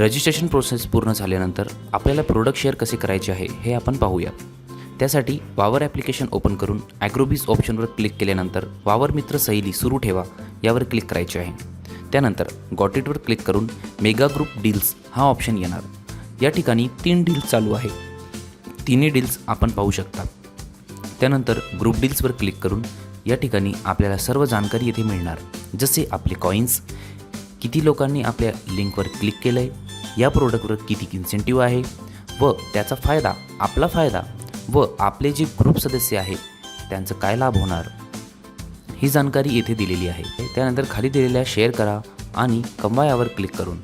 Registration process पूर्ण झाल्यानंतर आपल्याला प्रोडक्ट शेअर कसे करायचे आहे हे आपण पाहूया. त्यासाठी वावर ॲप्लिकेशन ओपन करून ॲग्रोबीज ऑप्शनवर क्लिक केल्यानंतर वावर मित्र सैली सुरू ठेवा यावर क्लिक करायचे आहे. त्यानंतर गॉटेटवर क्लिक करून मेगा ग्रुप डील्स हा ऑप्शन येणार. या ठिकाणी तीन डील्स चालू आहे. तिन्ही डील्स आपण पाहू शकता. त्यानंतर ग्रुप डील्सवर क्लिक करून या ठिकाणी आपल्याला सर्व जानकारी येथे मिळणार. जसे आपले कॉईन्स किती लोकांनी आपल्या लिंकवर क्लिक केलं आहे या प्रोडक्टवर किती इन्सेंटिव्ह आहे व त्याचा फायदा आपला फायदा व आपले जे ग्रुप सदस्य आहेत त्यांचं काय लाभ होणार? ही जानकारी येथे दिलेली आहे. त्यानंतर खाली दिलेल्या शेअर करा आणि कमवा यावर क्लिक करून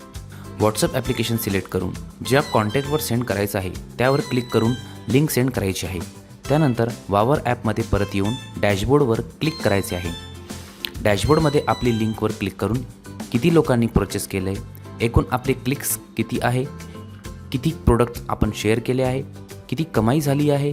व्हॉट्सअप ॲप्लिकेशन सिलेक्ट करून ज्या कॉन्टॅक्टवर सेंड करायचं आहे त्यावर क्लिक करून लिंक सेंड करायची आहे. त्यानंतर वावर ॲपमध्ये परत येऊन डॅशबोर्डवर क्लिक करायचे आहे. डॅशबोर्डमध्ये आपली लिंकवर क्लिक करून किती लोकांनी परचेस केलं आहे एकूण आपले क्लिक्स किती आहे? किती प्रोडक्ट आपण शेअर केले आहे? किती कमाई झाली आहे?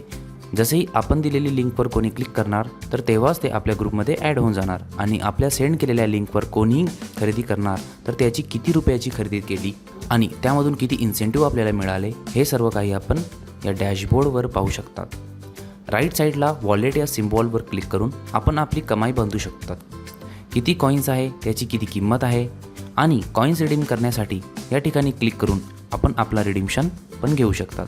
जसेही आपण दिलेली लिंकवर कोणी क्लिक करणार तर तेव्हाच ते आपल्या ग्रुपमध्ये ॲड होऊन जाणार. आणि आपल्या सेंड केलेल्या लिंकवर कोणीही खरेदी करणार तर त्याची किती रुपयाची खरेदी केली आणि त्यामधून किती इन्सेंटिव्ह आपल्याला मिळाले हे सर्व काही आपण या डॅशबोर्डवर पाहू शकतात. राईट साईडला वॉलेट या सिम्बॉलवर क्लिक करून आपण आपली कमाई बांधू शकतात. किती कॉईन्स आहे? त्याची किती किंमत आहे? आणि कॉईन्स रिडीम करण्यासाठी या ठिकाणी क्लिक करून आपण आपला रिडीमशन पण घेऊ शकतात